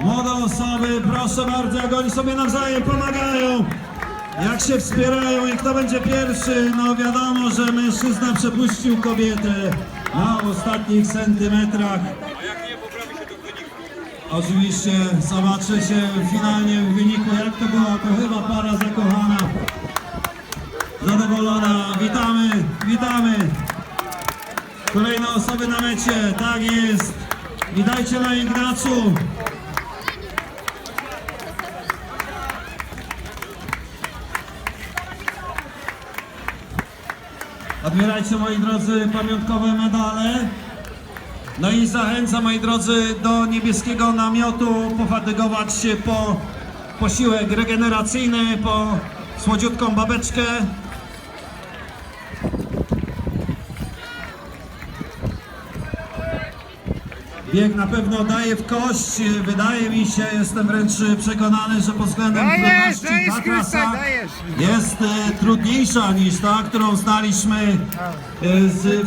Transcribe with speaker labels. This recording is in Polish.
Speaker 1: Młode osoby, proszę bardzo, jak oni sobie nawzajem pomagają. Jak się wspierają i kto będzie pierwszy, no wiadomo, że mężczyzna przepuścił kobietę na ostatnich centymetrach. Oczywiście zobaczy się finalnie w wyniku, jak to było, to chyba para zakochana. Zadowolona, witamy, witamy. Kolejne osoby na mecie, tak jest. Witajcie na Ignacu. Odbierajcie moi drodzy pamiątkowe medale. No i zachęcam moi drodzy do niebieskiego namiotu pofatygować się po posiłek regeneracyjny, po słodziutką babeczkę. Bieg na pewno daje w kość, wydaje mi się, jestem wręcz przekonany, że pod względem trudności jest e, trudniejsza niż ta, którą znaliśmy e, z